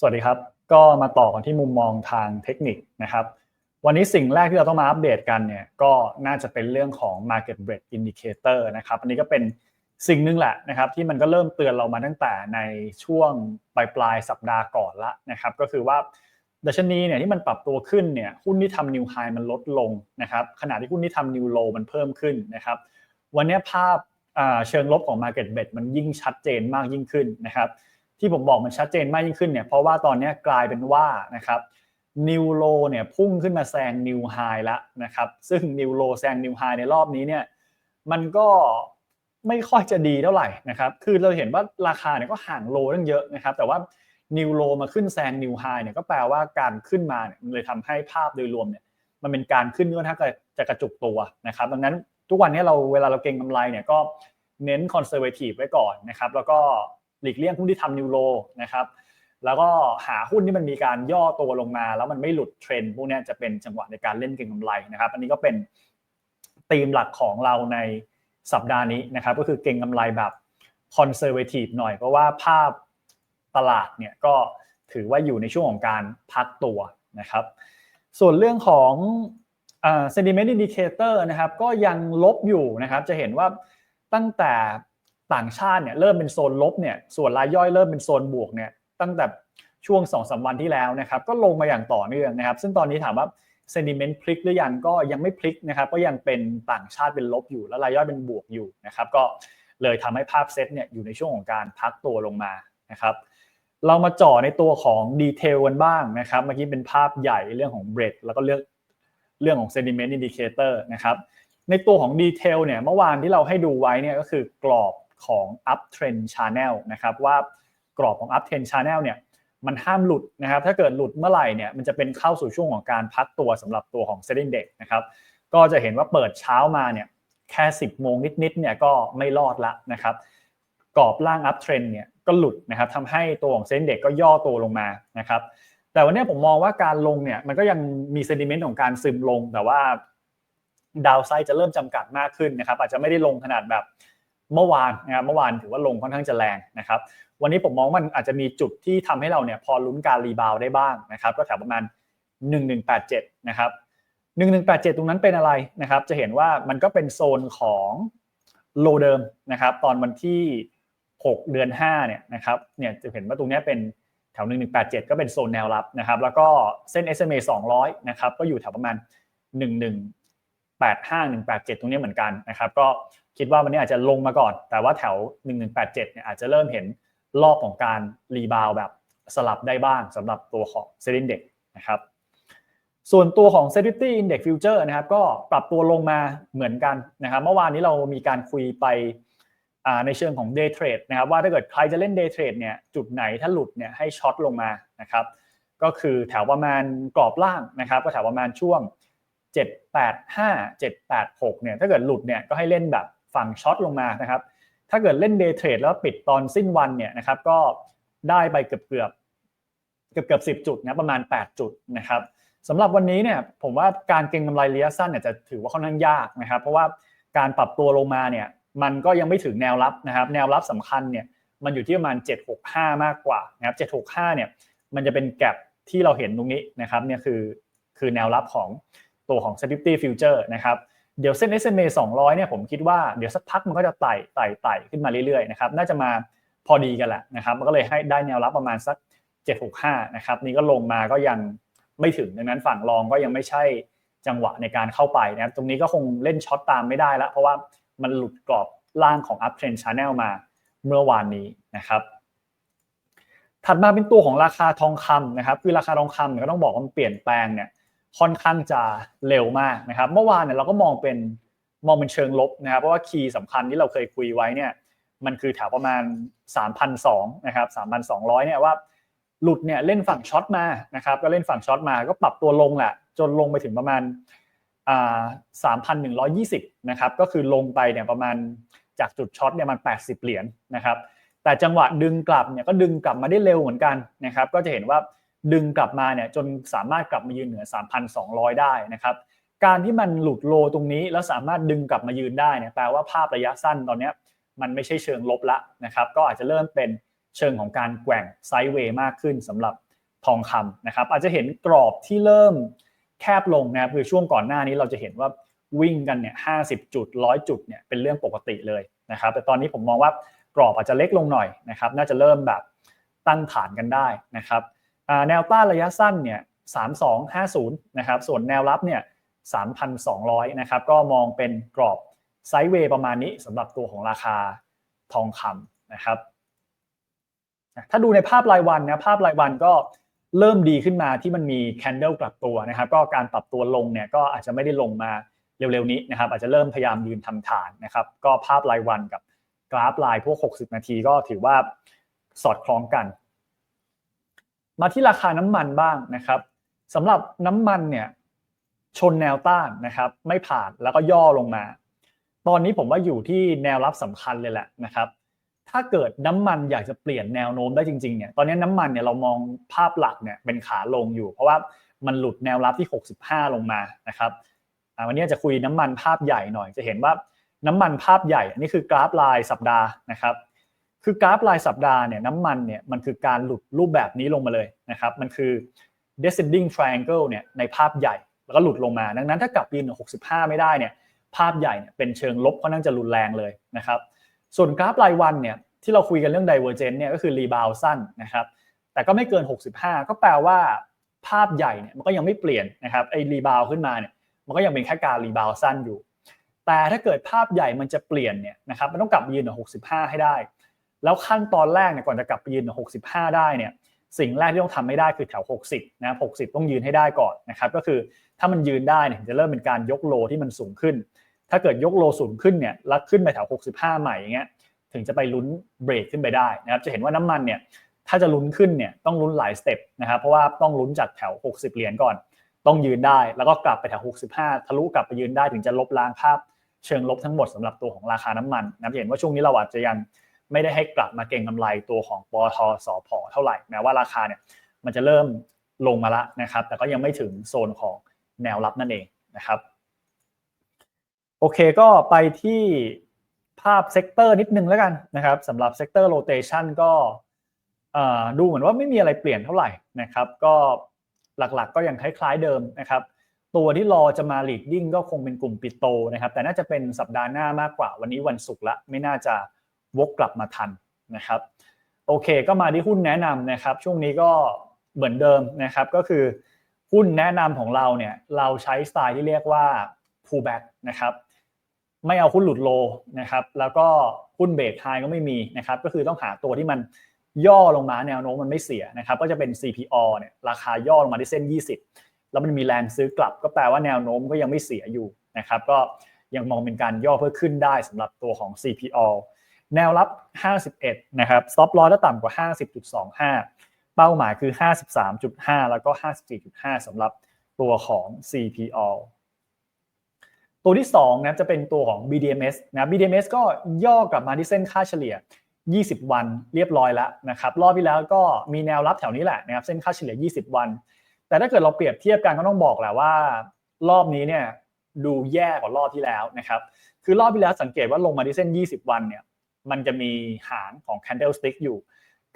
สวัสดีครับ ก็มาต่อกันที่มุมมองทางเทคนิคนะครับ วันนี้สิ่งแรกที่เราต้องมาอัปเดตกันเนี่ยก็น่าจะเป็นเรื่องของ Market Breadth Indicator นะครับ อันนี้ก็เป็นสิ่งหนึ่งแหละนะครับที่มันก็เริ่มเตือนเรามาตั้งแต่ในช่วงปลายปลายสัปดาห์ก่อนละนะครับ ก็คือว่าดัชนีเนี่ยที่มันปรับตัวขึ้นเนี่ยหุ้นที่ทำนิวไฮมันลดลงนะครับขณะที่หุ้นที่ทำนิวโลมันเพิ่มขึ้นนะครับ วันนี้ภาพเชิงลบของ Market Bet มันยิ่งชัดเจนมากยิ่งขึ้นนะครับ ที่ผมบอกมันชัดเจนมากยิ่งขึ้นเนี่ยเพราะว่าตอนนี้กลายเป็นว่านะครับนิวโลเนี่ยพุ่งขึ้นมาแซงนิวไฮแล้วนะครับซึ่งนิวโลแซงนิวไฮในรอบนี้เนี่ยมันก็ไม่ค่อยจะดีเท่าไหร่นะครับคือเราเห็นว่าราคาเนี่ยก็ห่างโลตั้งเยอะนะครับแต่ว่านิวโลมาขึ้นแซงนิวไฮเนี่ยก็แปลว่าการขึ้นมาเนี่ยมันเลยทำให้ภาพโดยรวมเนี่ยมันเป็นการขึ้นที่ค่อนข้าจะกระจุกตัวนะครับดังนั้นทุกวันนี้เราเวลาเราเก็งกำไรเนี่ยก็เน้นคอนเซอร์เวทีฟไว้ก่อนนะครับแล้วก็ หลีกเลี่ยงหุ้นที่ทำนิวโลนะครับแล้วก็หาหุ้นที่มันมีการย่อตัวลงมา แล้วมันไม่หลุดเทรนด์พวกนี้จะเป็นจังหวะในการเล่นเก็งกำไรนะครับ อันนี้ก็เป็นธีมหลักของเราในสัปดาห์นี้นะครับ ก็คือเก็งกำไรแบบคอนเซอร์เวทีฟหน่อย เพราะว่าภาพตลาดเนี่ยก็ถือว่าอยู่ในช่วงของการพักตัวนะครับ ส่วนเรื่องของเซนดิเมนต์อินดิเคเตอร์นะครับก็ยังลบอยู่นะครับ จะเห็นว่าตั้งแต่ ต่างชาติเนี่ยเริ่มเป็นโซนลบเนี่ยส่วนรายย่อยเริ่มเป็นโซนบวกเนี่ยตั้งแต่ช่วง2อสวันที่แล้วนะครับก็ลงมาอย่างต่อเนื่องนะครับ ซึ่งตอนนี้ถามว่าเซนิเมนต์พลิกหรือยังก็ยังไม่พลิกนะครับก็ยังเป็นต่างชาติเป็นลบอยู่ แล้วรายย่อยเป็นบวกอยู่นะครับก็เลยทำให้ภาพเซตเนี่ยอยู่ในช่วงของการพักตัวลงมานะครับเรามาจ่อในตัวของดีเทลกันบ้างนะครับเมื่อกี้เป็นภาพใหญ่เรื่องของเบรดแล้วก็เรื่องเรื่องของ sentiment indicator นะครับในตัวของดีเทลเนี่ยเมื่อวานที่เราให้ดูไว้เนี่ยก็คือกรอบ ของ uptrend channel นะครับว่ากรอบของ uptrend channel เนี่ยมันห้ามหลุดนะครับถ้าเกิดหลุดเมื่อไหร่เนี่ยมันจะเป็นเข้าสู่ช่วงของการพักตัวสำหรับตัวของ setting deck นะครับก็จะเห็นว่าเปิดเช้ามาเนี่ยแค่ 10 โมงนิดๆเนี่ยก็ไม่รอดละนะครับกรอบล่าง uptrend เนี่ยก็หลุดนะครับทำให้ตัวของ setting deck ก็ย่อตัวลงมานะครับแต่วันนี้ผมมองว่าการลงเนี่ยมันก็ยังมีเซนติเมนต์ของการซึมลง แต่ว่าดาวไซด์จะเริ่มจำกัดมากขึ้นนะครับอาจจะไม่ได้ลงขนาดแบบ เมื่อวานนะครับเมื่อวานถือว่าลงค่อนข้างจะแรงนะครับ วันนี้ผมมองมันอาจจะมีจุดที่ทำให้เราเนี่ยพอลุ้นการรีบาวได้บ้างนะครับ ก็แถวประมาณ 1187 นะครับ 1187 ตรงนั้นเป็นอะไรนะครับ จะเห็นว่ามันก็เป็นโซนของโลเดิมนะครับ ตอนวันที่ 6 เดือน 5 เนี่ยนะครับเนี่ยจะเห็นว่าตรงนี้เป็นแถว 1187 ก็เป็นโซนแนวรับนะครับ แล้วก็เส้น SMA 200 นะครับ ก็อยู่แถวประมาณ 1185 187 ตรงนี้เหมือนกันนะครับ ก็ คิดว่าวันนี้อาจจะลงมาก่อน แต่ว่าแถว 1187 เนี่ยอาจจะเริ่มเห็นรอบของการรีบาวแบบสลับได้บ้างสำหรับตัวของเซ็นดิเด็กนะครับส่วนตัวของ Security Index Future นะครับก็ปรับตัวลงมาเหมือนกันนะครับเมื่อวานนี้เรามีการคุยไปในเชิงของ Day Trade นะครับว่าถ้าเกิดใครจะเล่น Day Trade เนี่ยจุดไหนถ้าหลุดเนี่ยให้ช็อตลงมานะครับก็คือแถวประมาณกรอบล่างนะครับก็แถวประมาณช่วง 785 786เนี่ยถ้าเกิดหลุดเนี่ยก็ให้เล่นแบบ ฝั่งช็อตลงมานะครับ ถ้าเกิดเล่นเดย์เทรดแล้วปิดตอนสิ้นวันเนี่ยนะครับก็ได้ไปเกือบเกือบเกือบเกือบสิจุดนะประมาณ 8 จุดนะครับสำหรับวันนี้เนี่ยผมว่าการเก็งกำไรระยะสั้นเนี่ยจะถือว่าค่อนข้างยากนะครับ เพราะว่าการปรับตัวลงมาเนี่ยมันก็ยังไม่ถึงแนวรับนะครับ แนวรับสำคัญเนี่ยมันอยู่ที่ประมาณ 765 มากกว่านะครับ765เนี่ยมันจะเป็นแกลบที่เราเห็นตรงนี้นะครับเนี่ยคือคือแนวรับของตัวของ Safety Future นะครับ เดี๋ยวเส้น SMA 200เนี่ยผมคิดว่าเดี๋ยวสักพักมันก็จะไต่ไต่ไต่ขึ้นมาเรื่อยๆนะครับน่าจะมาพอดีกันแหละนะครับมันก็เลยให้ได้แนวรับประมาณสัก 765นะครับนี่ก็ลงมาก็ยังไม่ถึงดังนั้นฝั่งรองก็ยังไม่ใช่จังหวะในการเข้าไปนะครับตรงนี้ก็คงเล่นช็อตตามไม่ได้แล้วเพราะว่ามันหลุดกรอบล่างของ uptrend channel มาเมื่อวานนี้นะครับ ถัดมาเป็นตัวของราคาทองคำนะครับ คือราคาทองคำเนี่ยก็ต้องบอกว่ามันเปลี่ยนแปลงเนี่ย ค่อนข้างจะเร็วมากนะครับ เมื่อวานเนี่ยเราก็มองเป็นมองเป็นเชิงลบนะครับ เพราะว่าคีย์สำคัญที่เราเคยคุยไว้เนี่ยมันคือแถวประมาณ 3,200นะครับ3,200เนี่ยว่าหลุดเนี่ยเล่นฝั่งช็อตมานะครับก็เล่นฝั่งช็อตมาก็ปรับตัวลงแหละจนลงไปถึงประมาณอ่า3,120นะครับก็คือลงไปเนี่ยประมาณจากจุดช็อตเนี่ยมัน80เหรียญนะครับแต่จังหวะดึงกลับเนี่ยก็ดึงกลับมาได้เร็วเหมือนกันนะครับก็จะเห็นว่า ดึงกลับมาเนี่ยจนสามารถกลับมายืนเหนือ 3,200 ได้นะครับการที่มันหลุดโลตรงนี้แล้วสามารถดึงกลับมายืนได้เนี่ยแปลว่าภาพระยะสั้นตอนนี้มันไม่ใช่เชิงลบละนะครับก็อาจจะเริ่มเป็นเชิงของการแกว่งไซด์เวย์มากขึ้นสำหรับทองคำนะครับอาจจะเห็นกรอบที่เริ่มแคบลงนะครับคือช่วงก่อนหน้านี้เราจะเห็นว่าวิ่งกันเนี่ยห้าสิบจุดร้อยจุดเนี่ยเป็นเรื่องปกติเลยนะครับแต่ตอนนี้ผมมองว่ากรอบอาจจะเล็กลงหน่อยนะครับน่าจะเริ่มแบบตั้งฐานกันได้นะครับ แนวต้านระยะสั้นเนี่ย3250นะครับส่วนแนวรับเนี่ย3,200นะครับก็มองเป็นกรอบไซด์เวย์ประมาณนี้สำหรับตัวของราคาทองคำนะครับถ้าดูในภาพรายวันนะภาพรายวันก็เริ่มดีขึ้นมาที่มันมีแคนเดลกลับตัวนะครับก็การปรับตัวลงเนี่ยก็อาจจะไม่ได้ลงมาเร็วๆนี้นะครับอาจจะเริ่มพยายามยืนทำฐานนะครับก็ภาพรายวันกับกราฟลายพวก 60 นาทีก็ถือว่าสอดคล้องกัน มาที่ราคาน้ำมันบ้างนะครับสำหรับน้ำมันเนี่ยชนแนวต้านนะครับ ไม่ผ่านแล้วก็ย่อลงมา ตอนนี้ผมว่าอยู่ที่แนวรับสำคัญเลยแหละนะครับ ถ้าเกิดน้ำมันอยากจะเปลี่ยนแนวโน้มได้จริงๆเนี่ยตอนนี้น้ำมันเนี่ยเรามองภาพหลักเนี่ยเป็นขาลงอยู่ เพราะว่ามันหลุดแนวรับที่ 65 ลงมานะครับวันนี้จะคุยน้ำมันภาพใหญ่หน่อยจะเห็นว่าน้ำมันภาพใหญ่อันี่คือกราฟลายสัปดาห์นะครับ คือกราฟรายสัปดาห์เนี่ยน้ำมันเนี่ยมันคือการหลุดรูปแบบนี้ลงมาเลยนะครับมันคือ descending triangle เนี่ยในภาพใหญ่แล้วก็หลุดลงมา ดังนั้นถ้ากลับยืน65 ไม่ได้เนี่ยภาพใหญ่เนี่ยเป็นเชิงลบก็น่าจะรุนแรงเลยนะครับส่วนกราฟรายวันเนี่ยที่เราคุยกันเรื่อง divergent เนี่ยก็คือ rebound สั้นนะครับแต่ก็ไม่เกิน 65 ก็แปลว่าภาพใหญ่เนี่ยมันก็ยังไม่เปลี่ยนนะครับไอ้ rebound ขึ้นมาเนี่ยมันก็ยังเป็นแค่การ rebound สั้นอยู่ แต่ถ้าเกิดภาพใหญ่มันจะเปลี่ยนเนี่ยนะครับมันต้องกลับยืน65 ให้ได้ แล้วขั้นตอนแรกเนี่ยก่อนจะกลับไปยืน 65 ได้เนี่ยสิ่งแรกที่ต้องทำไม่ได้คือแถว 60 นะครับ60 ต้องยืนให้ได้ก่อนนะครับ ก็คือถ้ามันยืนได้เนี่ยจะเริ่มเป็นการยกโลที่มันสูงขึ้น ถ้าเกิดยกโลสูงขึ้นเนี่ยแล้วขึ้นไปแถว 65 ใหม่อย่างเงี้ย ถึงจะไปลุ้นเบรกขึ้นไปได้นะครับ จะเห็นว่าน้ำมันเนี่ยถ้าจะลุ้นขึ้นเนี่ยต้องลุ้นหลายสเต็ปนะครับ เพราะว่าต้องลุ้นจากแถว 60 เหรียญก่อน ต้องยืนได้ แล้วก็กลับไปแถว 65 ทะลุกลับไปยืนได้ถึงจะลบล้างภาพเชิงลบทั้งหมดสำหรับตัวของราคาน้ำมันนะจะเห็นว่าช่วงนี้เราอาจจะยัง ไม่ได้ให้กลับมาเก็งกำไรตัวของปตทสพเท่าไหร่แม้ว่าราคาเนี่ยมันจะเริ่มลงมาละนะครับ แต่ก็ยังไม่ถึงโซนของแนวรับนั่นเองนะครับโอเคก็ไปที่ภาพเซกเตอร์นิดนึงแล้วกันนะครับสำหรับเซกเตอร์โรเตชันก็ดูเหมือนว่าไม่มีอะไรเปลี่ยนเท่าไหร่นะครับ ก็หลักๆก็ยังคล้ายๆเดิมนะครับ ตัวที่รอจะมาหลีดดิ้งก็คงเป็นกลุ่มปิโตนะครับ แต่น่าจะเป็นสัปดาห์หน้ามากกว่าวันนี้วันศุกร์ละไม่น่าจะ วกกลับมาทันนะครับโอเค ก็มาที่หุ้นแนะนำนะครับ ช่วงนี้ก็เหมือนเดิมนะครับก็คือหุ้นแนะนำของเราเนี่ยเราใช้สไตล์ที่เรียกว่า pullback นะครับไม่เอาหุ้นหลุดโลนะครับแล้วก็หุ้นเบรกไฮก็ไม่มีนะครับก็คือต้องหาตัวที่มันย่อลงมาแนวโน้มมันไม่เสียนะครับก็จะเป็น CPO เนี่ยราคาย่อลงมาที่เส้น 20 แล้วมันมีแรงซื้อกลับ ก็แปลว่าแนวโน้มก็ยังไม่เสียอยู่นะครับก็ยังมองเป็นการย่อเพื่อขึ้นได้สำหรับตัวของ CPO แนวรับ 51 นะครับ stop loss ถ้าต่ำกว่า 50.25 เป้าหมายคือ 53.5 แล้วก็ 54.5สำหรับตัวของ CPO ตัวที่2นะจะเป็นตัวของ BDMs นะ BDMs ก็ย่อกลับมาที่เส้นค่าเฉลี่ย 20 วันเรียบร้อยแล้วนะครับรอบที่แล้วก็มีแนวรับแถวนี้แหละนะครับเส้นค่าเฉลี่ย 20 วัน แต่ถ้าเกิดเราเปรียบเทียบกันก็ต้องบอกแหละว่า รอบนี้เนี่ยดูแย่กว่ารอบที่แล้วนะครับคือรอบที่แล้วสังเกตว่าลงมาที่เส้น 20 วันเนี่ย มันจะมีหางของ candlestick อยู่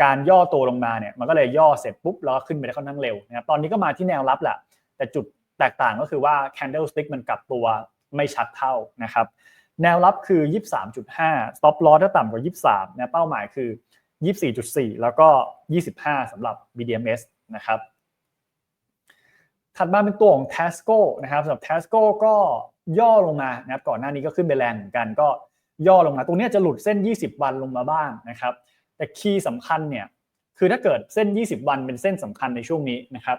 การย่อตัวลงมาเนี่ยมันก็เลยย่อเสร็จปุ๊บแล้วก็ขึ้นไปได้ค่อนข้างเร็วนะครับตอนนี้ก็มาที่แนวรับแหละแต่จุดแตกต่างก็คือว่า candlestick มันกลับตัวไม่ชัดเท่านะครับแนวรับคือ 23.5 stop loss ถ้าต่ำกว่า 23นะเป้าหมายคือ 24.4 แล้วก็ 25สำหรับ BDMs นะครับถัดมาเป็นตัวของ Tasco นะครับสำหรับ Tasco ก็ย่อลงมานะครับก่อนหน้านี้ก็ขึ้นไปแรงเหมือนกันก็ ย่อลงมา ตรงนี้จะหลุดเส้น 20 วันลงมาบ้างนะครับ แต่คีย์สำคัญเนี่ยคือถ้าเกิดเส้น 20 วันเป็นเส้นสำคัญในช่วงนี้นะครับ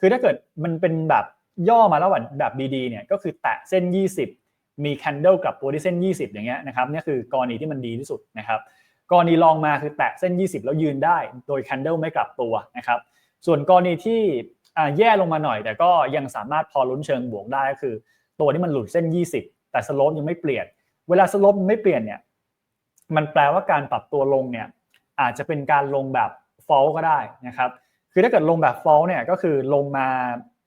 คือถ้าเกิดมันเป็นแบบย่อมาแล้วแบบดีๆเนี่ยก็คือแตะเส้น 20 มีแคนเดิลกลับตัวที่เส้น 20 อย่างเงี้ยนะครับนี่คือกรณีที่มันดีที่สุดนะครับกรณีลองมาคือแตะเส้น 20 แล้วยืนได้ โดยแคนเดิลไม่กลับตัวนะครับ ส่วนกรณีที่แย่ลงมาหน่อย แต่ก็ยังสามารถพอลุ้นเชิงบวกได้ก็คือ ตัวที่มันหลุดเส้น 20 แต่สโลปยังไม่เปลี่ยน เวลาสลบไม่เปลี่ยนเนี่ยมันแปลว่าการปรับตัวลงเนี่ยอาจจะเป็นการลงแบบฟอลก็ได้นะครับคือถ้าเกิดลงแบบฟอลเนี่ยก็คือลงมา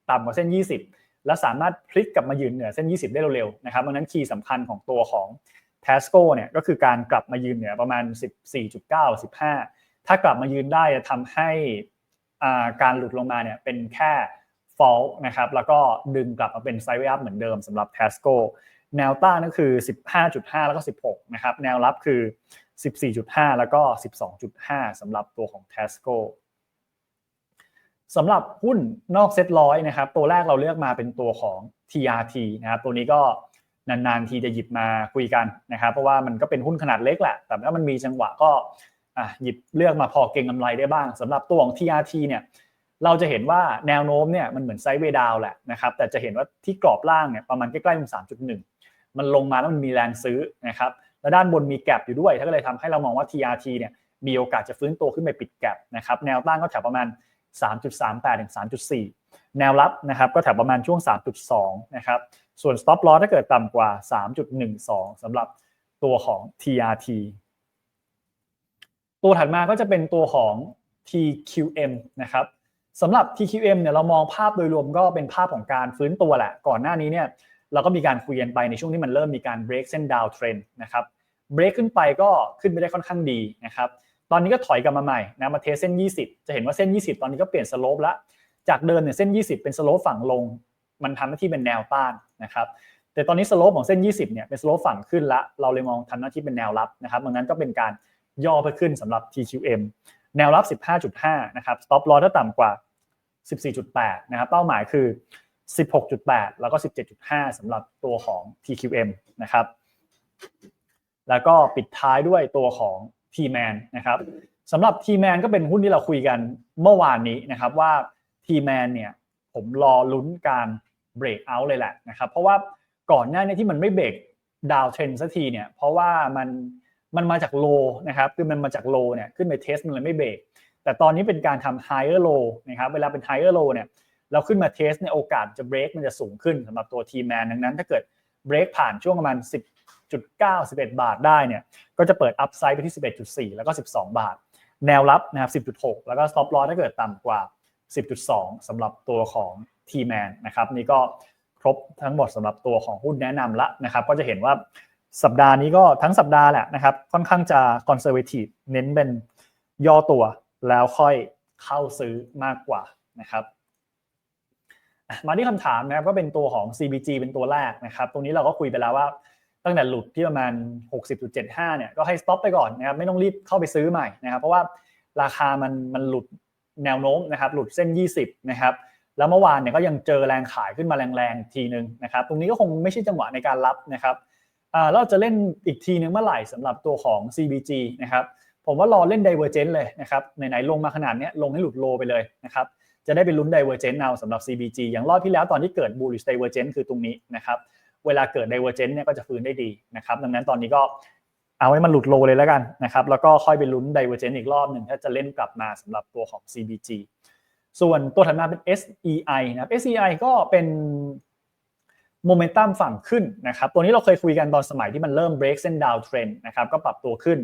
ต่ำกว่าเส้น 20 แล้วสามารถพลิกกลับมายืนเหนือเส้น 20 ได้เร็วๆนะครับดังนั้นคีย์สำคัญของตัวของ t a s c o เนี่ยก็คือการกลับมายืนเหนือประมาณ 14.9 15 ถ้ากลับมายืนได้จะทำให้การหลุดลงมาเนี่ยเป็นแค่ fall นะครับแล้วก็ดึงกลับมาเป็นไซด์เวอัพเหมือนเดิมสำหรับ Tesco แนวต้านก็คือ 15.5 แล้วก็ 16 นะครับ แนวรับคือ 14.5 แล้วก็ 12.5 สำหรับตัวของ Tesco สำหรับหุ้นนอกเซ็ตร้อยนะครับ ตัวแรกเราเลือกมาเป็นตัวของ TRT นะครับ ตัวนี้ก็นานๆทีจะหยิบมาคุยกันนะครับ เพราะว่ามันก็เป็นหุ้นขนาดเล็กแหละ แต่ถ้ามันมีจังหวะก็หยิบเลือกมาพอเก่งกำไรได้บ้างสำหรับตัวของ TRT เนี่ยเราจะเห็นว่าแนวโน้มเนี่ยมันเหมือนไซด์เวดาวแหละนะครับแต่จะเห็นว่าที่กรอบล่างเนี่ยประมาณใกล้ๆตรง3.1 มันลงมาแล้วมันมีแรงซื้อนะครับแล้วด้านบนมีแกลบอยู่ด้วยถ้าก็เลยทำให้เรามองว่า TRT เนี่ยมีโอกาสจะฟื้นตัวขึ้นไปปิดแกลบนะครับแนวต้านก็แถวประมาณ 3.38ถึง3.4 แนวรับนะครับก็แถวประมาณช่วง 3.2นะครับส่วน stop loss ถ้าเกิดต่ำกว่า 3.12สำหรับตัวของ TRT ตัวถัดมาก็จะเป็นตัวของ TQM นะครับสำหรับ TQM เนี่ยเรามองภาพโดยรวมก็เป็นภาพของการฟื้นตัวแหละ ก่อนหน้านี้เนี่ย เราก็มีการคุยกันไปในช่วงที่มันเริ่มมีการ break เส้นดาวเทรนนะครับ break ขึ้นไปก็ขึ้นไปได้ค่อนข้างดีนะครับตอนนี้ก็ถอยกลับมาใหม่นะมาเทสเส้น 20 จะเห็นว่าเส้น 20 ตอนนี้ก็เปลี่ยนสโลปละจากเดิมเนี่ยเส้น 20 เป็นสโลปฝั่งลง มันทำหน้าที่เป็นแนวต้านนะครับแต่ตอนนี้สโลปของเส้น 20 เนี่ยเป็นสโลปฝั่งขึ้นละ เราเลยมองทำหน้าที่เป็นแนวรับนะครับดังนั้นก็เป็นการย่อเพื่อขึ้นสำหรับ TQM แนวรับ 15.5 นะครับ stop loss ถ้าต่ำกว่า 14.8 นะครับ เป้าหมายคือ 16.8 แล้วก็ 17.5สำหรับตัวของ TQM นะครับ แล้วก็ปิดท้ายด้วยตัวของ T-Man นะครับสำหรับ T-Man ก็เป็นหุ้นที่เราคุยกันเมื่อวานนี้นะครับว่า T-Man เนี่ยผมรอลุ้นการ break out เลยแหละนะครับ เพราะว่าก่อนหน้านี้ที่มันไม่เบรกดาวเทรนสักทีเนี่ยเพราะว่ามันมันมาจากโลนะครับคือมันมาจากโลเนี่ยขึ้นไปเทสมันเลยไม่เบรกแต่ตอนนี้เป็นการทำ higher low นะครับเวลาเป็น higher low เนี่ย เราขึ้นมาเทสในโอกาสจะเบรกมันจะสูงขึ้นสำหรับตัว T-Man ดังนั้น ถ้าเกิดเบรกผ่านช่วงประมาณ 10.9 11 บาทได้เนี่ยก็จะเปิดอัพไซด์ไปที่ 11.4 แล้วก็ 12 บาท แนวรับนะครับ 10.6 แล้วก็ stop loss ถ้าเกิดต่ำกว่า 10.2สำหรับตัวของ T-Man นนะครับนี่ก็ครบทั้งหมดสำหรับตัวของหุ้นแนะนำละนะครับก็จะเห็นว่าสัปดาห์นี้ก็ทั้งสัปดาห์แหละนะครับค่อนข้างจะ conservative เน้นเป็นย่อตัวแล้วค่อยเข้าซื้อมากกว่านะครับ มาที่คำถามนะครับก็เป็นตัวของ CBG เป็นตัวแรกนะครับ ตรงนี้เราก็คุยไปแล้วว่าตั้งแต่หลุดที่ประมาณ 60.75 เนี่ยก็ให้ stop ไปก่อนนะครับไม่ต้องรีบเข้าไปซื้อใหม่นะครับ เพราะว่าราคามันมันหลุดแนวโน้มนะครับ หลุดเส้น 20 นะครับแล้วเมื่อวานเนี่ยก็ยังเจอแรงขายขึ้นมาแรงๆทีนึงนะครับ ตรงนี้ก็คงไม่ใช่จังหวะในการรับนะครับเราจะเล่นอีกทีนึงเมื่อไหร่สำหรับตัวของ CBG นะครับผมว่ารอเล่น Divergent เลยนะครับไหนๆลงมาขนาดนี้ลงให้หลุดโลไปเลยนะครับ จะได้เป็นลุ้น Divergent เอาสำหรับ CBG อย่างรอบที่แล้วตอนที่เกิด bullish Divergent คือตรงนี้นะครับเวลาเกิด Divergent เนี่ยก็จะฟื้นได้ดีนะครับดังนั้นตอนนี้ก็เอาให้มันหลุดโลเลยแล้วกันนะครับแล้วก็ค่อยไปลุ้น Divergent อีกรอบหนึ่งถ้าจะเล่นกลับมาสำหรับตัวของ CBG ส่วนตัวถัดมาเป็น SEI นะครับ SEI ก็เป็นโมเมนตัมฝั่งขึ้นนะครับ ตัวนี้เราเคยคุยกันตอนสมัยที่มันเริ่ม break เส้นดาวเทรนนะครับ ก็ปรับตัวขึ้น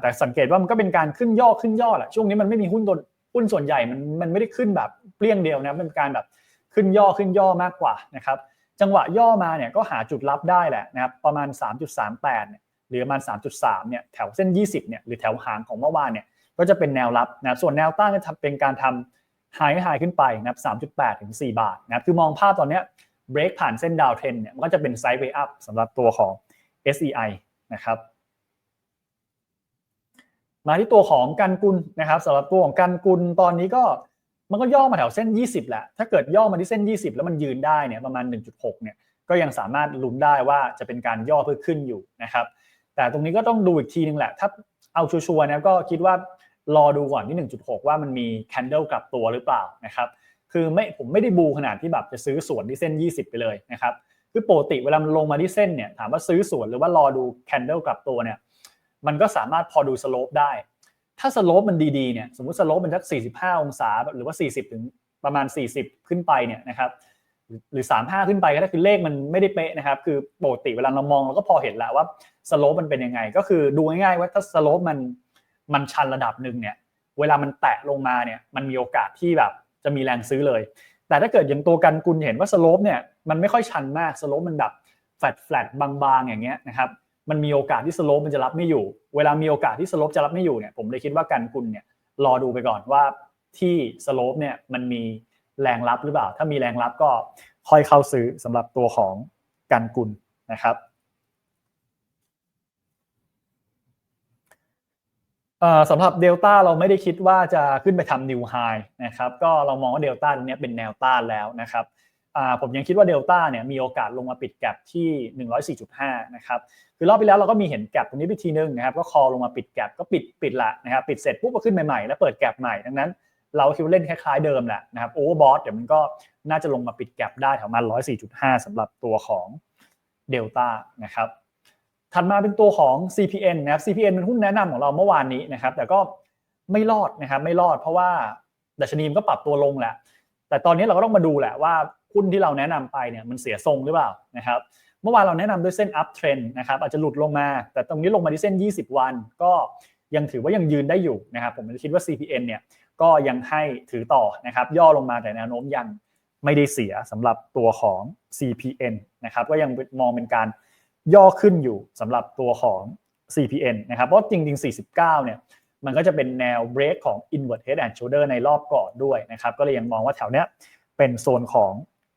แต่สังเกตว่ามันก็เป็นการขึ้นย่อขึ้นย่อแหละ ช่วงนี้มันไม่มีหุ้นตัว หุ้นส่วนใหญ่มันมันไม่ได้ขึ้นแบบเปรี้ยงเดียวนะเป็นการแบบขึ้นย่อขึ้นย่อมากกว่านะครับจังหวะย่อมาเนี่ยก็หาจุดรับได้แหละนะครับประมาณ 3.38เนี่ยหรือประมาณ 3.3เนี่ยแถวเส้น 20เนี่ยหรือแถวหางของเมื่อวานเนี่ยก็จะเป็นแนวรับนะส่วนแนวต้านก็เป็นการทำไฮไฮขึ้นไปนะครับ3.8 ถึง 4 บาทนะครับคือมองภาพตอนนี้เบรกผ่านเส้นดาวเทรนเนี่ยมันก็จะเป็นไซด์เวย์อัพสำหรับตัวของ SEI นะครับ มาที่ตัวของกันกุลนะครับสำหรับตัวของกันกุลตอนนี้ก็มันก็ย่อมาแถวเส้น 20 แหละ ถ้าเกิดย่อมาที่เส้น 20 แล้วมันยืนได้เนี่ยประมาณ 1.6 เนี่ย ก็ยังสามารถลุ้นได้ว่าจะเป็นการย่อเพื่อขึ้นอยู่นะครับ แต่ตรงนี้ก็ต้องดูอีกทีนึงแหละ ถ้าเอาชัวร์ๆนะก็คิดว่ารอดูก่อนที่ 1.6 ว่ามันมีแคนเดลกลับตัวหรือเปล่านะครับ คือไม่ผมไม่ได้บูขนาดที่แบบจะซื้อส่วนที่เส้น 20 ไปเลยนะครับ คือปกติเวลามันลงมาที่เส้นเนี่ยถามว่าซื้อส่วนหรือว่ารอดูแคนเดลกลับตัวเนี่ย มันก็สามารถพอดูสโลปได้ ถ้าสโลปมันดีๆเนี่ยสมมติสโลปมันสัก 45 องศา หรือว่า 40 ถึงประมาณ 40 ขึ้นไปเนี่ยนะครับหรือ 35 ขึ้นไปก็ได้คือเลขมันไม่ได้เป๊ะนะครับ คือปกติเวลาเรามองเราก็พอเห็นแล้วว่าสโลปมันเป็นยังไง ก็คือดูง่ายๆว่าถ้าสโลปมันมันชันระดับหนึ่งเนี่ยเวลามันแตะลงมาเนี่ยมันมีโอกาสที่แบบจะมีแรงซื้อเลย แต่ถ้าเกิดอย่างตัวกันกุลเห็นว่าสโลปเนี่ยมันไม่ค่อยชันมากสโลปมันแบบแฟลตแฟลตบางๆอย่างเงี้ยนะครับ มันมีโอกาสที่สโลปมันจะรับไม่อยู่ เวลามีโอกาสที่สโลปจะรับไม่อยู่เนี่ยผมเลยคิดว่ากันกุลเนี่ยรอดูไปก่อนว่าที่สโลปเนี่ยมันมีแรงรับหรือเปล่า ถ้ามีแรงรับก็ค่อยเข้าซื้อสำหรับตัวของกันกุลนะครับสำหรับเดลต้าเราไม่ได้คิดว่าจะขึ้นไปทำนิวไฮนะครับก็เรามองว่าเดลต้าตรงนี้เป็นแนวต้านแล้วนะครับ ผมยังคิดว่าเดลต้าเนี่ยมีโอกาสลงมาปิดแกลบที่ 104.5 นะครับคือรอบที่แล้วเราก็มีเห็นแกลบตรงนี้ไปทีนึงนะครับก็คอลงมาปิดแกลบก็ปิดปิดละนะครับปิดเสร็จปุ๊บก็ขึ้นใหม่ๆ แล้วเปิดแกลบใหม่ดังนั้น เราคิดเล่นคล้ายๆเดิมแหละนะครับโอเวอร์บอทเดี๋ยวมันก็น่าจะลงมาปิดแกลบได้แถวมา104.5สำหรับตัวของเดลต้านะครับถัดมาเป็นตัวของ CPN นะครับ CPN เป็นหุ้นแนะนำของเราเมื่อวานนี้นะครับแต่ก็ไม่รอดนะครับไม่รอดเพราะว่าดัชนีมก็ปรับตัวลงแหละแต่ตอนนี้เราก็ต้องมาดูแหละว่า หุ้นที่เราแนะนำไปเนี่ยมันเสียทรงหรือเปล่านะครับเมื่อวานเราแนะนำด้วยเส้น up trend นะครับอาจจะหลุดลงมา แต่ตรงนี้ลงมาที่เส้น 20 วัน ก็ยังถือว่ายังยืนได้อยู่นะครับผมคิดว่า CPN เนี่ยก็ยังให้ถือต่อนะครับย่อลงมาแต่แนวโน้มยังไม่ได้เสียสำหรับตัวของ CPN นะครับก็ยังมองเป็นการย่อขึ้นอยู่สำหรับตัวของ CPN นะครับเพราะจริงๆ 49 เนี่ยมันก็จะเป็นแนวเบรกของ invert head and shoulder ในรอบก่อนด้วยนะครับก็เลยยังมองว่าแถวเนี้ยเป็นโซนของ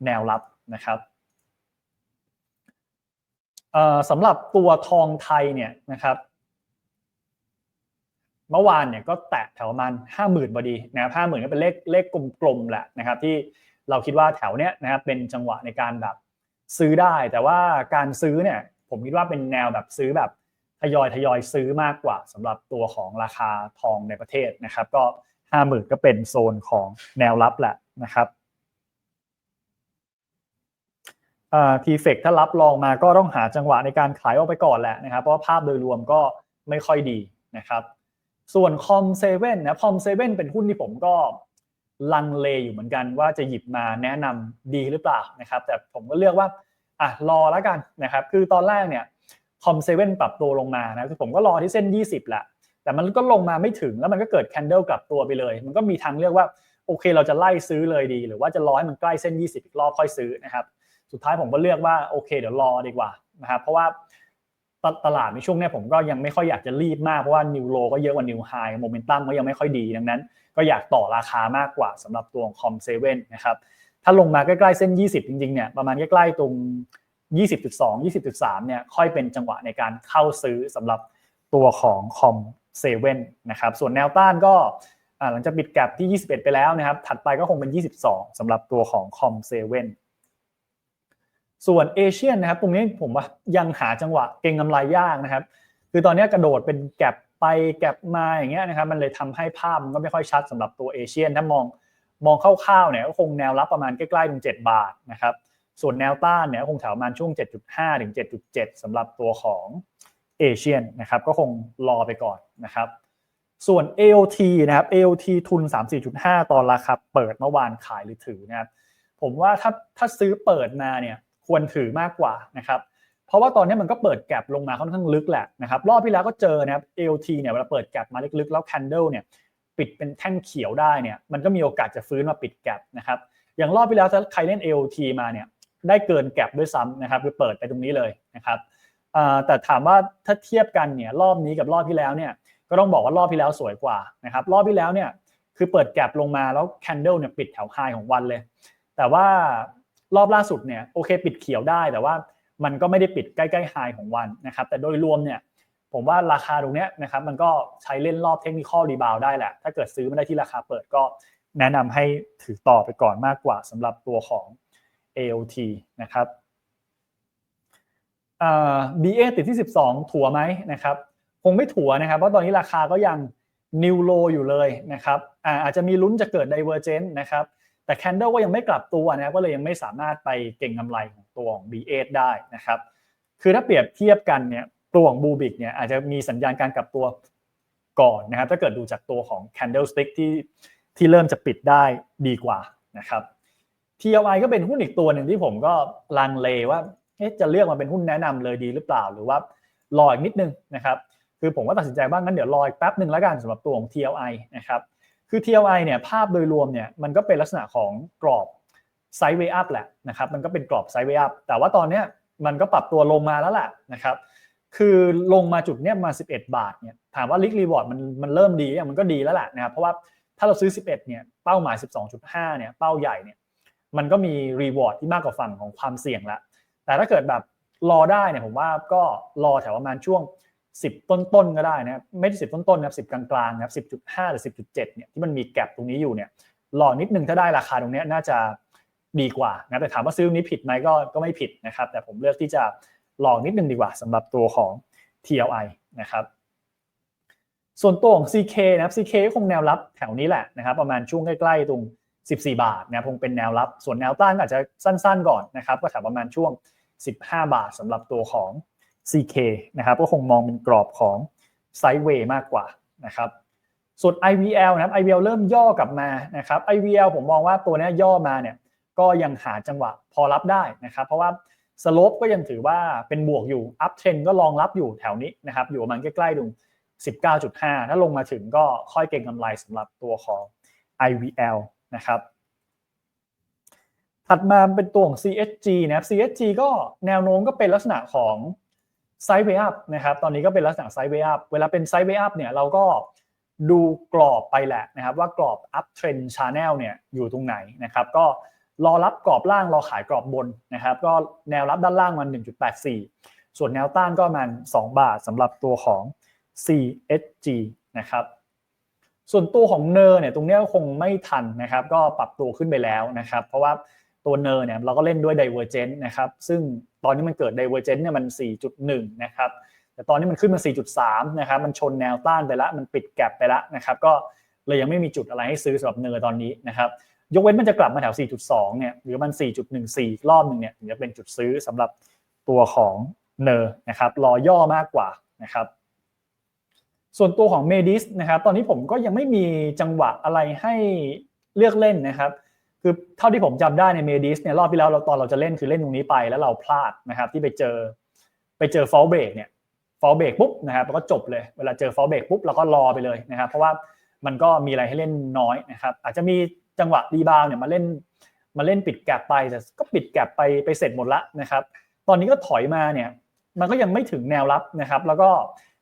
แนวรับนะครับสำหรับตัวทองไทยเนี่ยนะครับเมื่อวานเนี่ยก็แตะแถวประมาณห้าหมื่นพอดีนะครับห้าหมื่นก็เป็นเลขเลขกลมๆแหละนะครับ ที่เราคิดว่าแถวเนี้ยนะครับเป็นจังหวะในการแบบซื้อได้ แต่ว่าการซื้อเนี่ยผมคิดว่าเป็นแนวแบบซื้อแบบทยอยทยอยซื้อมากกว่าสำหรับตัวของราคาทองในประเทศนะครับ ก็ห้าหมื่นก็เป็นโซนของแนวรับแหละนะครับ ทีเฟกถ้ารับรองมาก็ต้องหาจังหวะในการขายออกไปก่อนแหละนะครับ เพราะว่าภาพโดยรวมก็ไม่ค่อยดีนะครับ ส่วนคอมเซเว่นนะคอมเซเว่นเป็นหุ้นที่ผมก็ลังเลอยู่เหมือนกันว่าจะหยิบมาแนะนำดีหรือเปล่านะครับ แต่ผมก็เลือกว่าอะรอแล้วกันนะครับ คือตอนแรกเนี่ยคอมเซเว่นปรับตัวลงมานะคือผมก็รอที่เส้น 20แหละแต่มันก็ลงมาไม่ถึงแล้วมันก็เกิดแคนเดิลกลับตัวไปเลย มันก็มีทางเลือกว่าโอเคเราจะไล่ซื้อเลยดี หรือว่าจะรอให้มันใกล้เส้น 20 อีกรอบค่อยซื้อนะครับ สุดท้ายผมก็เลือกว่าโอเค เดี๋ยวรอดีกว่านะครับเพราะว่าตลาดในช่วงนี้ผมก็ยังไม่ค่อยอยากจะรีบมากเพราะว่านิวโลก็เยอะกว่านิวไฮโมเมนตัมก็ยังไม่ค่อยดีดังนั้น ก็อยากต่อราคามากกว่าสำหรับตัวของคอมเซเว่นนะครับถ้าลงมาใกล้ๆเส้น 20 จริงๆเนี่ยประมาณใกล้ๆตรง 20.2 20.3เนี่ยค่อยเป็นจังหวะในการเข้าซื้อสำหรับตัวของคอมเซเว่นนะครับส่วนแนวต้านก็หลังจากปิดแกลบที่ 21 ไปแล้วนะครับถัดไปก็คงเป็น 22สำหรับตัวของคอมเซเว่น ส่วนเอเชียนนะครับตรงนี้ผมว่ายังหาจังหวะเก็งกำไรยากนะครับ คือตอนนี้กระโดดเป็นแกลบไปแกลบมาอย่างเงี้ยนะครับมันเลยทำให้ภาพมันก็ไม่ค่อยชัดสำหรับตัวเอเชียนถ้ามองมองคร่าวๆเนี่ยก็คงแนวรับประมาณใกล้ๆตรง7บาทนะครับส่วนแนวต้านเนี่ยคงแถวประมาณช่วง 7.5 ถึง 7.7สำหรับตัวของเอเชียนนะครับก็คงรอไปก่อนนะครับ ส่วน AOT นะครับ AOT ทุน 34.5 ตอนราคาเปิดเมื่อวานขายหรือถือนะครับผมว่าถ้าถ้าซื้อเปิดมาเนี่ย ควรถือมากกว่านะครับเพราะว่าตอนนี้มันก็เปิดแกลบลงมาค่อนข้างลึกแหละนะครับรอบที่แล้วก็เจอนะครับ AOT เนี่ยเวลาเปิดแกลบมาลึกๆ แล้ว candle เนี่ยปิดเป็นแท่งเขียวได้เนี่ยมันก็มีโอกาสจะฟื้นมาปิดแกลบนะครับอย่างรอบที่แล้วถ้าใครเล่น AOT มาเนี่ยได้เกินแกลบด้วยซ้ำนะครับคือเปิดไปตรงนี้เลยนะครับแต่ถามว่าถ้าเทียบกันเนี่ยรอบนี้กับรอบที่แล้วเนี่ยก็ต้องบอกว่ารอบที่แล้วสวยกว่านะครับรอบที่แล้วเนี่ยคือเปิดแกลบลงมาแล้ว candle เนี่ยปิดแถวไฮของวันเลย แต่ว่า รอบล่าสุดเนี่ยโอเค ปิดเขียวได้แต่ว่ามันก็ไม่ได้ปิดใกล้ๆไฮของวันนะครับ แต่โดยรวมเนี่ยผมว่าราคาตรงนี้นะครับมันก็ใช้เล่นรอบเทคนิคอลรีบาวได้แหละ ถ้าเกิดซื้อไม่ได้ที่ราคาเปิดก็แนะนำให้ถือต่อไปก่อนมากกว่าสำหรับตัวของ AOT นะครับ BA ติดที่ 12 ถัวไหมนะครับคงไม่ถัวนะครับ เพราะตอนนี้ราคาก็ยังนิวโลอยู่เลยนะครับอาจจะมีลุ้นจะเกิด Divergence นะครับ แต่แคนเดลก็ยังไม่กลับตัวนะก็เลยยังไม่สามารถไปเก่งกำไรของตัวของ B8 ได้นะครับคือถ้าเปรียบเทียบกันเนี่ยตัวของบูบิกเนี่ยอาจจะมีสัญญาณการกลับตัวก่อนนะครับถ้าเกิดดูจากตัวของ candlestick ที่ที่เริ่มจะปิดได้ดีกว่านะครับ TLI ก็เป็นหุ้นอีกตัวหนึ่งที่ผมก็ลังเลว่าจะเลือกมาเป็นหุ้นแนะนำเลยดีหรือเปล่า หรือว่ารออีกนิดนึงนะครับ คือผมก็ตัดสินใจบ้างงั้นเดี๋ยวรออีกแป๊บหนึ่งแล้วกันสำหรับตัวของ TLI นะครับ คือ TLI เนี่ยภาพโดยรวมเนี่ยมันก็เป็นลักษณะของกรอบไซด์เวย์อัพแหละนะครับมันก็เป็นกรอบไซด์เวย์อัพแต่ว่าตอนนี้มันก็ปรับตัวลงมาแล้วแหละนะครับคือลงมาจุดเนี้ยมา 11 บาทเนี่ยถามว่าลิกรีวอร์ดมันมันเริ่มดีมันก็ดีแล้วแหละนะครับเพราะว่าถ้ถ้าเราซื้อ 11เนี่ยเป้าหมาย 12.5เนี่ยเป้าใหญ่เนี่ยมันก็มีรีวอร์ดที่มากกว่าฝั่งของความเสี่ยงละแต่ถ้าเกิดแบบรอได้เนี่ยผมว่าก็รอแถวประมาณช่วง 10 ต้นๆก็ได้นะครับไม่ใช่สิบต้นๆนะครับ10กลางๆนะครับ10.5หรือ10.7เจ็ดเนี่ยที่มันมีแกลบตรงนี้อยู่เนี่ยรอนิดนึงถ้าได้ราคาตรงนี้น่าจะดีกว่านะแต่ถามว่าซื้อนี้ผิดไหมก็ก็ไม่ผิดนะครับ แต่ผมเลือกที่จะลองนิดนึงดีกว่าสำหรับตัวของ TLI นะครับส่วนตัวของ CK นะครับ CK คงแนวรับแถวนี้แหละนะครับประมาณช่วงใกล้ๆตรง 14 บาทนะคงเป็นแนวรับ ส่วนแนวต้านอาจจะสั้นๆก่อนนะครับก็แถวประมาณช่วง 15 บาทสำหรับตัวของ CK นะครับก็คงมองเป็นกรอบของไซด์เวย์มากกว่านะครับส่วน IVL นะครับ IVL เริ่มย่อกลับมานะครับ IVL ผมมองว่าตัวนี้ย่อมาเนี่ยก็ยังหาจังหวะพอรับได้นะครับเพราะว่าสโลปก็ยังถือว่าเป็นบวกอยู่อัพเทรนก็รองรับอยู่แถวนี้นะครับอยู่ประมาณใกล้ๆตรง19.5 ถ้าลงมาถึงก็ค่อยเก็งกำไรสำหรับตัวของ IVL นะครับถัดมาเป็นตัวของ CSG นะครับ CSG ก็แนวโน้มก็เป็นลักษณะของ ไซด์เวอัพนะครับตอนนี้ก็เป็นลักษณะไซด์เวอัพเวลาเป็นไซด์เวอัพเนี่ยเราก็ดูกรอบไปแหละนะครับว่ากรอบ up trend channel เนี่ยอยู่ตรงไหนนะครับก็รอรับกรอบล่างรอขายกรอบบนนะครับก็แนวรับด้านล่างมัน 1.84 ส่วนแนวต้านก็มัน 2 บาทสำหรับตัวของ CSG นะครับส่วนตัวของเนอร์เนี่ยตรงนี้คงไม่ทันนะครับก็ปรับตัวขึ้นไปแล้วนะครับเพราะว่าตัวเนอร์เนี่ยเราก็เล่นด้วย Divergent นะครับซึ่ง ตอนนี้มันเกิด Divergent เนี่ยมัน 4.1 นะครับแต่ตอนนี้มันขึ้นมา 4.3 นะครับ มันชนแนวต้านไปแล้วมันปิดแกลบไปแล้วนะครับ ก็เลยยังไม่มีจุดอะไรให้ซื้อสำหรับเนอร์ตอนนี้นะครับ ยกเว้นมันจะกลับมาแถว 4.2 เนี่ย หรือมัน 4.14 รอบหนึ่งเนี่ยถึงจะเป็นจุดซื้อสำหรับตัวของเนอร์นะครับ รอย่อมากกว่านะครับ ส่วนตัวของเมดิสนะครับ ตอนนี้ผมก็ยังไม่มีจังหวะอะไรให้เลือกเล่นนะครับ คือเท่าที่ผมจำได้ในเมดิสเนี่ยรอบที่แล้วเราตอนเราจะเล่นคือเล่นตรงนี้ไปแล้วเราพลาดนะครับ ที่ไปเจอไปเจอฟอลเบรกเนี่ยฟอลเบรกปุ๊บนะครับแล้วก็จบเลยเวลาเจอฟอลเบรกปุ๊บเราก็รอไปเลยนะครับ เพราะว่ามันก็มีอะไรให้เล่นน้อยนะครับ อาจจะมีจังหวะรีบาวเนี่ยมาเล่นมาเล่นปิดแกลบไปแต่ก็ปิดแกลบไปไปเสร็จหมดละนะครับ ตอนนี้ก็ถอยมาเนี่ยมันก็ยังไม่ถึงแนวรับนะครับ แล้วก็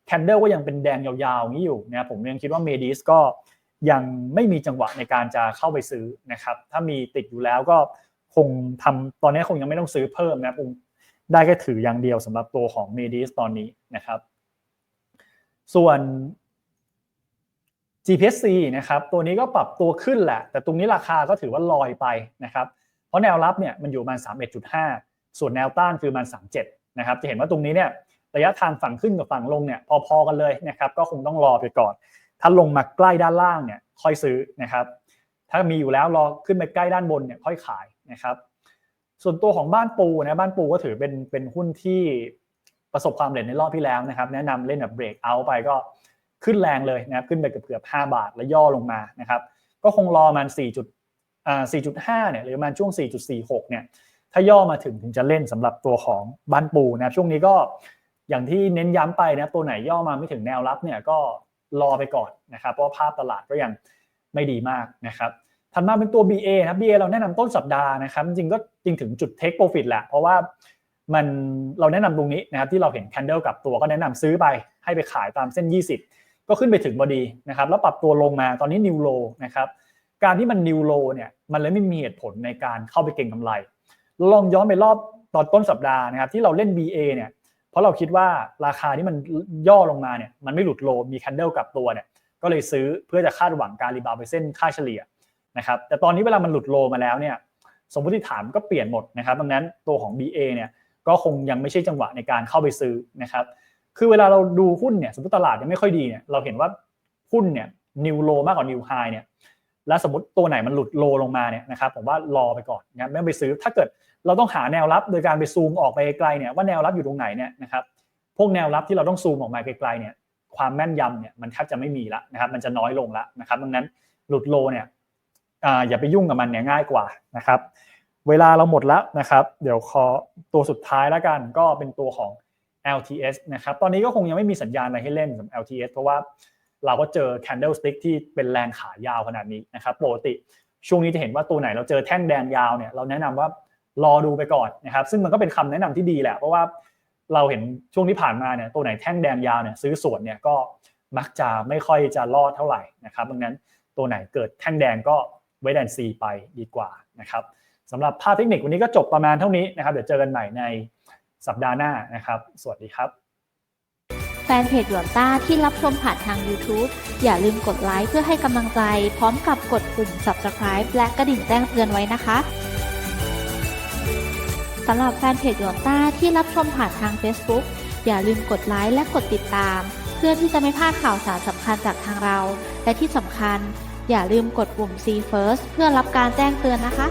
แคนเดลก็ยังเป็นแดงยาวๆนี้อยู่นะครับผมยังคิดว่าเมดิสก็ ยังไม่มีจังหวะในการจะเข้าไปซื้อนะครับ ถ้ามีติดอยู่แล้วก็คงทำตอนนี้คงยังไม่ต้องซื้อเพิ่มนะครับได้แค่ถืออย่างเดียวสำหรับตัวของเมดิสตอนนี้นะครับ ส่วน GPC นะครับตัวนี้ก็ปรับตัวขึ้นแหละ แต่ตรงนี้ราคาก็ถือว่าลอยไปนะครับ เพราะแนวรับเนี่ยมันอยู่ประมาณ 31.5 ส่วนแนวต้านคือมัน37 นะครับ จะเห็นว่าตรงนี้เนี่ยระยะทางฝั่งขึ้นกับฝั่งลงเนี่ยพอๆกันเลยนะครับ ก็คงต้องรอไปก่อน ถ้าลงมาใกล้ด้านล่างเนี่ยค่อยซื้อนะครับ ถ้ามีอยู่แล้วรอขึ้นไปใกล้ด้านบนเนี่ยค่อยขายนะครับ ส่วนตัวของบ้านปูนะบ้านปูก็ถือเป็นเป็นหุ้นที่ประสบความสำเร็จในรอบที่แล้วนะครับ แนะนำเล่นแบบเบรกเอาไปก็ขึ้นแรงเลยนะครับขึ้นไปเกือบเกือบ5บาทแล้วย่อลงมานะครับ ก็คงรอมัน4จุดอ่า4.5เนี่ยหรือมันช่วง4.46เนี่ยถ้าย่อมาถึงถึงจะเล่นสำหรับตัวของบ้านปูนะช่วงนี้ก็อย่างที่เน้นย้ำไปนะตัวไหนย่อมาไม่ถึงแนวรับเนี่ยก็ รอไปก่อนนะครับเพราะภาพตลาดก็ยังไม่ดีมากนะครับถัดมาเป็นตัว BA นะ BA เราแนะนำต้นสัปดาห์นะครับจริงก็จริงถึงจุด take profit แหละ เพราะว่ามันเราแนะนำตรงนี้นะครับที่เราเห็น candle กับตัวก็แนะนำซื้อไปให้ไปขายตามเส้น 20 ก็ขึ้นไปถึงพอดีนะครับแล้วปรับตัวลงมาตอนนี้ new low นะครับการที่มัน new low เนี่ยมันเลยไม่มีเหตุผลในการเข้าไปเก็งกำไร ลองย้อนไปรอบตอนต้นสัปดาห์นะครับที่เราเล่น BA เนี่ย เพราะเราคิดว่าราคาที่มันย่อลงมาเนี่ยมันไม่หลุดโลมีแคนเดลกลับตัวเนี่ยก็เลยซื้อเพื่อจะคาดหวังการรีบาวไปเส้นค่าเฉลี่ยนะครับแต่ตอนนี้เวลามันหลุดโลมาแล้วเนี่ยสมมติฐานก็เปลี่ยนหมดนะครับดังนั้นตัวของ BA เนี่ยก็คงยังไม่ใช่จังหวะในการเข้าไปซื้อนะครับคือเวลาเราดูหุ้นเนี่ยสมมติตลาดยังไม่ค่อยดีเนี่ยเราเห็นว่าหุ้นเนี่ยนิวโลมากกว่านิวไฮเนี่ยแล้วสมมติตัวไหนมันหลุดโลลงมาเนี่ยนะครับผมว่ารอไปก่อนนะไม่ไปซื้อถ้าเกิด เราต้องหาแนวรับโดยการไปซูมออกไปไกลเนี่ยว่าแนวรับอยู่ตรงไหนเนี่ยนะครับพวกแนวรับที่เราต้องซูมออกมาไกลๆเนี่ยความแม่นยำเนี่ยมันแทบจะไม่มีละนะครับมันจะน้อยลงละนะครับดังนั้นหลุดโลเนี่ยอย่าไปยุ่งกับมันเนี่ยง่ายกว่านะครับเวลาเราหมดแล้วนะครับเดี๋ยวขอตัวสุดท้ายแล้วกันก็เป็นตัวของ LTS นะครับตอนนี้ก็คงยังไม่มีสัญญาณอะไรให้เล่นสำหรับ LTS เพราะว่าเราก็เจอ candlestick ที่เป็นแรงขายาวขนาดนี้นะครับปกติช่วงนี้จะเห็นว่าตัวไหนเราเจอแท่งแดงยาวเนี่ยเราแนะนำว่า รอดูไปก่อนนะครับ ซึ่งมันก็เป็นคำแนะนำที่ดีแหละ เพราะว่าเราเห็นช่วงที่ผ่านมาเนี่ยตัวไหนแท่งแดงยาวเนี่ยซื้อส่วนเนี่ยก็มักจะไม่ค่อยจะรอดเท่าไหร่นะครับดังนั้นตัวไหนเกิดแท่งแดงก็ไว้แดนซีไปดีกว่านะครับสำหรับภาพเทคนิควันนี้ก็จบประมาณเท่านี้นะครับ เดี๋ยวเจอกันใหม่ในสัปดาห์หน้านะครับ สวัสดีครับ แฟนเพจหยวนต้าที่รับชมผ่านทาง YouTube อย่าลืมกดไลค์เพื่อให้กำลังใจ พร้อมกับกดปุ่ม Subscribe และกระดิ่งแจ้งเตือนไว้นะคะ สำหรับแฟนเพจหยวนต้าที่รับชมผ่านทาง Facebook อย่าลืมกดไลค์และกดติดตาม เพื่อที่จะไม่พลาดข่าวสารสำคัญจากทางเรา และที่สำคัญ อย่าลืมกดปุ่ม See First เพื่อรับการแจ้งเตือนนะคะ